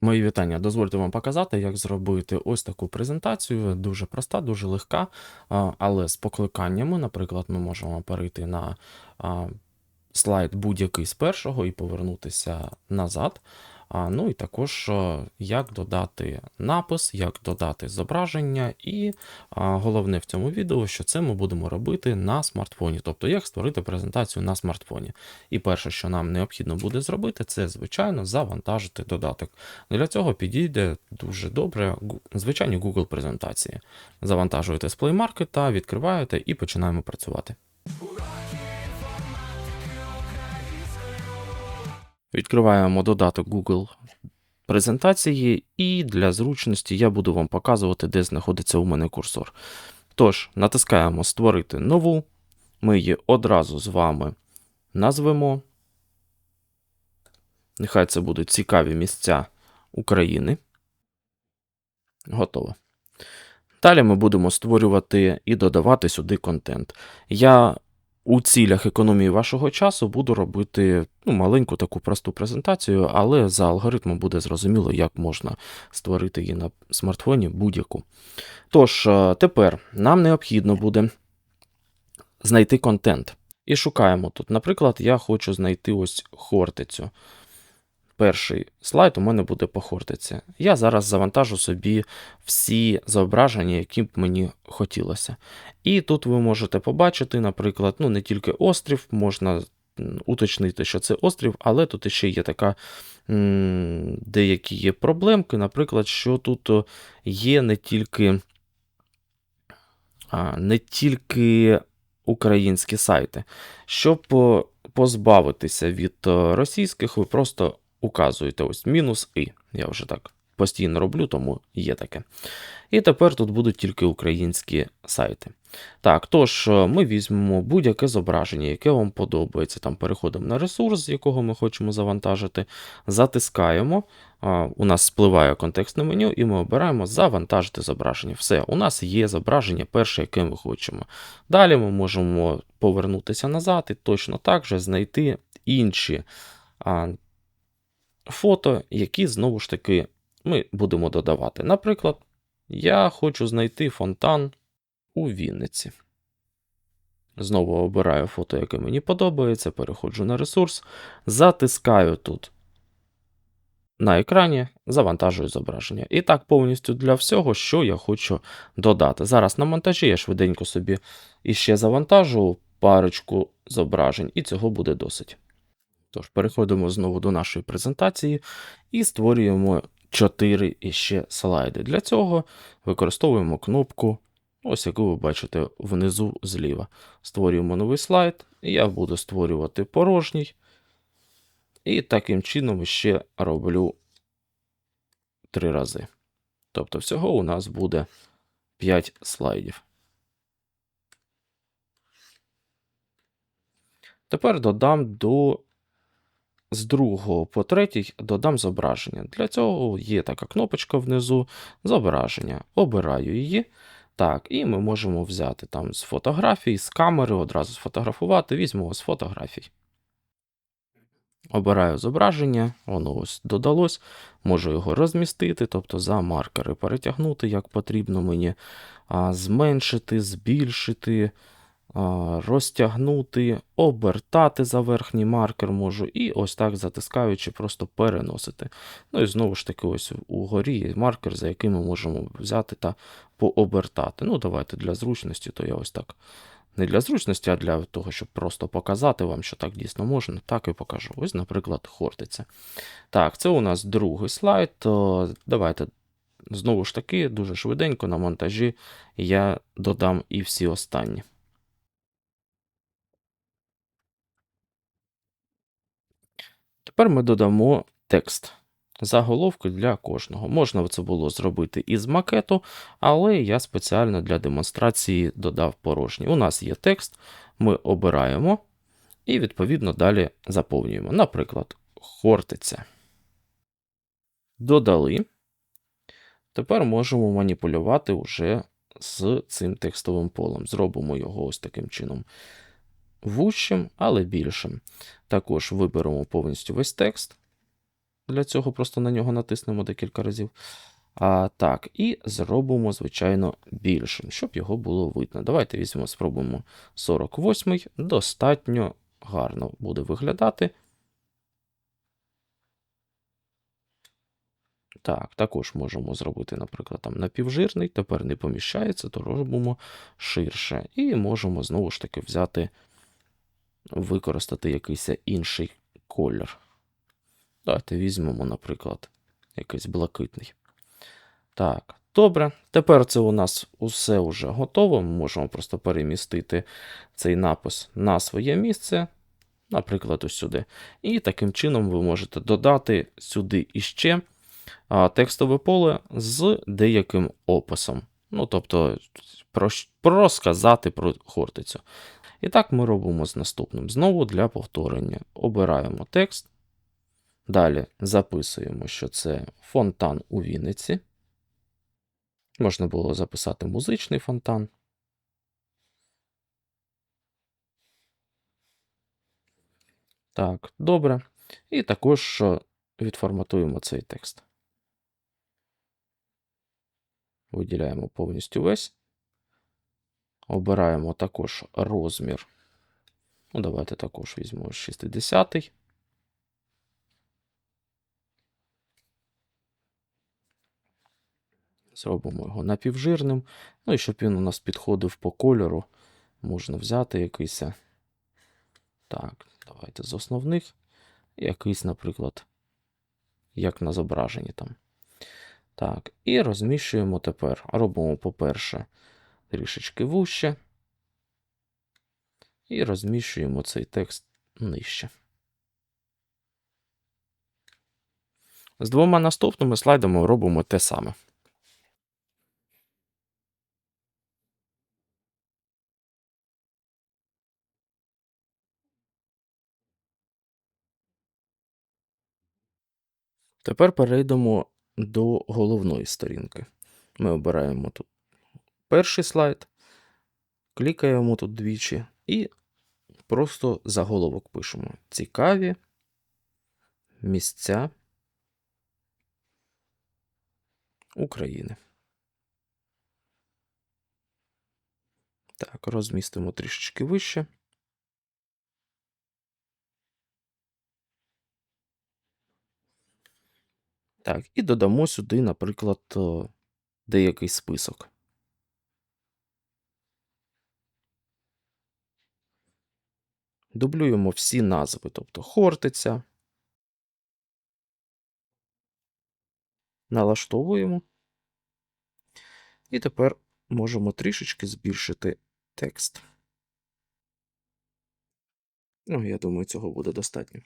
Мої вітання. Дозвольте вам показати, як зробити ось таку презентацію. Дуже проста, дуже легка, але з покликаннями, наприклад, ми можемо перейти на слайд будь-який з першого і повернутися назад. Ну і також як додати напис, як додати зображення, і головне в цьому відео, що це ми будемо робити на смартфоні, тобто як створити презентацію на смартфоні. І перше, що нам необхідно буде зробити, це звичайно завантажити додаток. Для цього підійде дуже добре звичайні Google презентації. Завантажуєте з Play Market, відкриваєте і починаємо працювати. Відкриваємо додаток Google презентації, і для зручності я буду вам показувати, де знаходиться у мене курсор. Тож, натискаємо Створити нову. Ми її одразу з вами назвемо. Нехай це будуть цікаві місця України. Готово. Далі ми будемо створювати і додавати сюди контент. Я у цілях економії вашого часу буду робити ну, маленьку таку просту презентацію, але за алгоритмом буде зрозуміло, як можна створити її на смартфоні будь-яку. Тож, е, тепер нам необхідно буде знайти контент. І шукаємо тут. Наприклад, я хочу знайти ось хортицю. Перший слайд у мене буде по хортиці. Я зараз завантажу собі всі зображення, які б мені хотілося. І тут ви можете побачити, наприклад, ну не тільки острів, можна уточнити, що це острів, але тут ще є така деякі є проблемки, наприклад, що тут є не тільки, не тільки українські сайти. Щоб позбавитися від російських, ви просто указуєте ось мінус і. Я вже так постійно роблю, тому є таке. І тепер тут будуть тільки українські сайти. Так, тож е, ми візьмемо будь-яке зображення, яке вам подобається. Там переходимо на ресурс, з якого ми хочемо завантажити, затискаємо. У нас спливає контекстне меню, і ми обираємо завантажити зображення. Все, у нас є зображення перше, яке ми хочемо. Далі ми можемо повернутися назад і точно так же знайти інші фото, які знову ж таки ми будемо додавати. Наприклад, я хочу знайти фонтан у Вінниці. Знову обираю фото, яке мені подобається, переходжу на ресурс, затискаю тут на екрані, завантажую зображення. І так повністю для всього, що я хочу додати. Зараз на монтажі я швиденько собі іще завантажу парочку зображень, і цього буде досить. Тож, переходимо знову до нашої презентації і створюємо 4 іще слайди. Для цього використовуємо кнопку, ось яку ви бачите внизу зліва. Створюємо новий слайд, я буду створювати порожній. І таким чином ще роблю 3 рази. Тобто, всього у нас буде 5 слайдів. Тепер додам до з другого по третій додам зображення. Для цього є така кнопочка внизу зображення. Обираю її. Так, і ми можемо взяти там з фотографій, з камери, одразу сфотографувати. Візьмемо з фотографій. Обираю зображення, воно ось додалось. Можу його розмістити, тобто за маркери перетягнути, як потрібно мені, а, зменшити, збільшити, розтягнути, обертати за верхній маркер можу, і ось так затискаючи, просто переносити. Ну і знову ж таки, ось угорі є маркер, за яким ми можемо взяти та пообертати. Ну, давайте для зручності, то я ось так. Не для зручності, а для того, щоб просто показати вам, що так дійсно можна, так і покажу. Ось, наприклад, хортиця. Так, це у нас другий слайд. Давайте знову ж таки, дуже швиденько на монтажі я додам і всі останні. Тепер ми додамо текст. Заголовки для кожного. Можна це було зробити із макету, але я спеціально для демонстрації додав порожній. У нас є текст, ми обираємо і, відповідно, далі заповнюємо. Наприклад, хортиця. Додали. Тепер можемо маніпулювати вже з цим текстовим полем. Зробимо його ось таким чином вущим, але більшим. Також виберемо повністю весь текст. Для цього просто на нього натиснемо декілька разів. А, так, і зробимо, звичайно, більшим, щоб його було видно. Давайте візьмемо, спробуємо 48-й, Достатньо гарно буде виглядати. Так, також можемо зробити, наприклад, там напівжирний, тепер не поміщається, то робимо ширше. І можемо знову ж таки взяти, використати якийсь інший колір. Давайте візьмемо, наприклад, якийсь блакитний. Так, добре. Тепер це у нас усе вже готово. Ми можемо просто перемістити цей напис на своє місце, наприклад, ось сюди. І таким чином ви можете додати сюди іще текстове поле з деяким описом. Ну, тобто, про, розказати про хортицю. І так ми робимо з наступним. Знову для повторення. Обираємо текст. Далі записуємо, що це фонтан у Вінниці. Можна було записати музичний фонтан. Так, добре. І також відформатуємо цей текст. Виділяємо повністю весь. Обираємо також розмір. Ну, давайте також візьмемо 60-й. Зробимо його напівжирним. Ну і щоб він у нас підходив по кольору, можна взяти якийсь. Так, давайте з основних. Якийсь, наприклад, як на зображенні там. Так, і розміщуємо тепер. Робимо, по-перше, трішечки вуще. І розміщуємо цей текст нижче. З двома наступними слайдами робимо те саме. Тепер перейдемо до головної сторінки. Ми обираємо тут перший слайд, клікаємо тут двічі і просто заголовок пишемо: Цікаві місця України. Так, розмістимо трішечки вище. Так, і додамо сюди, наприклад, деякий список. Дублюємо всі назви, тобто Хортиця. Налаштовуємо. І тепер можемо трішечки збільшити текст. Ну, я думаю, цього буде достатньо.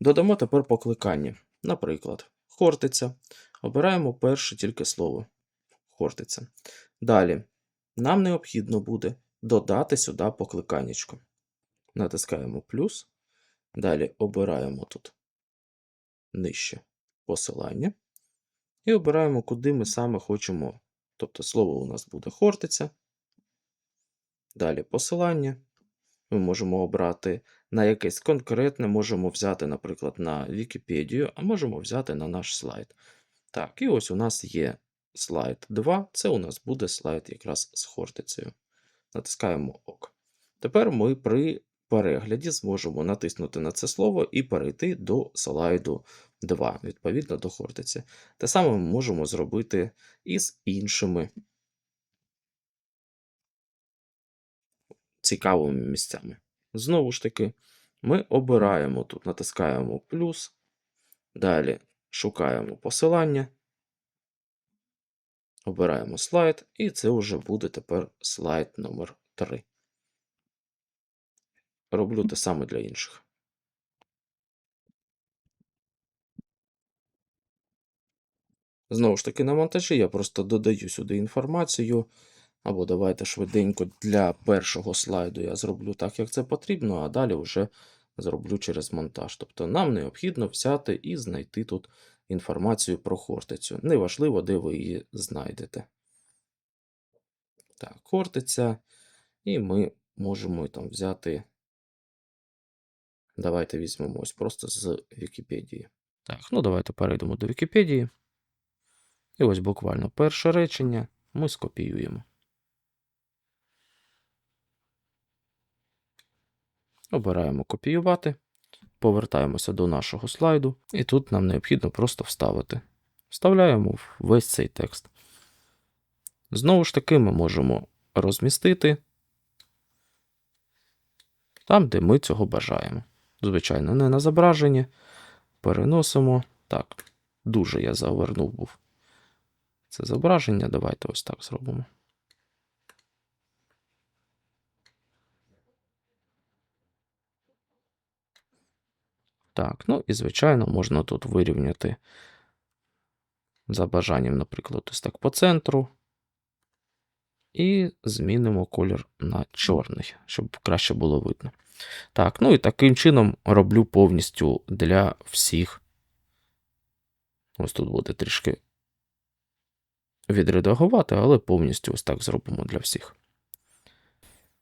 Додамо тепер покликання. Наприклад, Хортиця. Обираємо перше тільки слово Хортиця. Далі нам необхідно буде додати сюди покликаннячко. Натискаємо плюс. Далі обираємо тут нижче посилання. І обираємо, куди ми саме хочемо. Тобто слово у нас буде Хортиця. Далі посилання. Ми можемо обрати на якесь конкретне, можемо взяти, наприклад, на Вікіпедію, а можемо взяти на наш слайд. Так, і ось у нас є слайд 2. Це у нас буде слайд якраз з Хортицею. Натискаємо ОК. Тепер ми при перегляді зможемо натиснути на це слово і перейти до слайду 2, відповідно до Хортиці. Те саме ми можемо зробити і з іншими цікавими місцями. Знову ж таки, ми обираємо тут, натискаємо плюс, далі шукаємо посилання, обираємо слайд, і це вже буде тепер слайд номер 3 Роблю те саме для інших. Знову ж таки, на монтажі я просто додаю сюди інформацію. Або давайте швиденько для першого слайду я зроблю так, як це потрібно, а далі вже зроблю через монтаж. Тобто нам необхідно взяти і знайти тут інформацію про Хортицю. Неважливо, де ви її знайдете. Так, Хортиця. І ми можемо там взяти. Давайте візьмемо ось просто з Вікіпедії. Так, ну давайте перейдемо до Вікіпедії. І ось буквально перше речення ми скопіюємо. Обираємо копіювати, повертаємося до нашого слайду, і тут нам необхідно просто вставити. Вставляємо весь цей текст. Знову ж таки, ми можемо розмістити там, де ми цього бажаємо. Звичайно, не на зображення. Переносимо. Так, дуже я завернув був. Це зображення. Давайте ось так зробимо. Так, ну і звичайно, можна тут вирівняти за бажанням, наприклад, ось так по центру. І змінимо колір на чорний, щоб краще було видно. Так, ну і таким чином роблю повністю для всіх. Ось тут буде трішки відредагувати, але повністю ось так зробимо для всіх.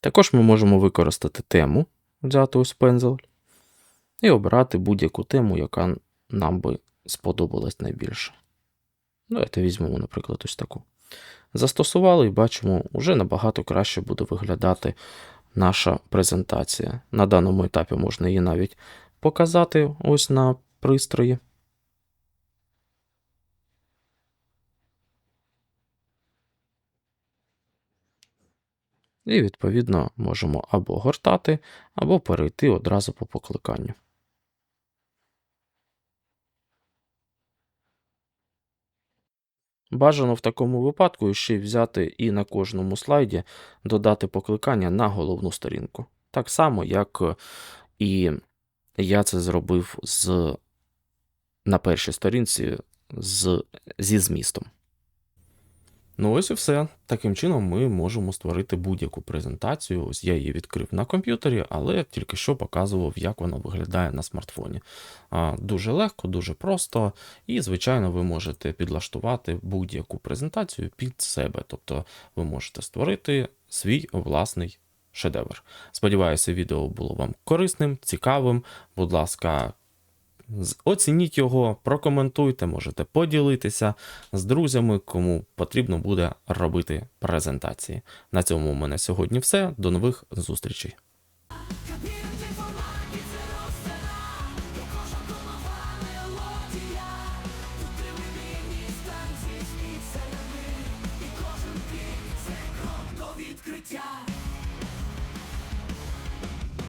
Також ми можемо використати тему, взяти ось пензель, і обрати будь-яку тему, яка нам би сподобалась найбільше. Давайте візьмемо, наприклад, ось таку. Застосували і бачимо, вже набагато краще буде виглядати наша презентація. На даному етапі можна її навіть показати ось на пристрої. І, відповідно, можемо або гортати, або перейти одразу по покликанню. Бажано в такому випадку ще взяти і на кожному слайді додати покликання на головну сторінку. Так само, як е, і я це зробив з, на першій сторінці з, зі змістом. Ну, ось і все. Таким чином ми можемо створити будь-яку презентацію. Ось я її відкрив на комп'ютері, але тільки що показував, як вона виглядає на смартфоні. Дуже легко, дуже просто, і, звичайно, ви можете підлаштувати будь-яку презентацію під себе. Тобто ви можете створити свій власний шедевр. Сподіваюся, відео було вам корисним, цікавим. Будь ласка, Оцініть його, прокоментуйте, можете поділитися з друзями, кому потрібно буде робити презентації. На цьому у мене сьогодні все. До нових зустрічей.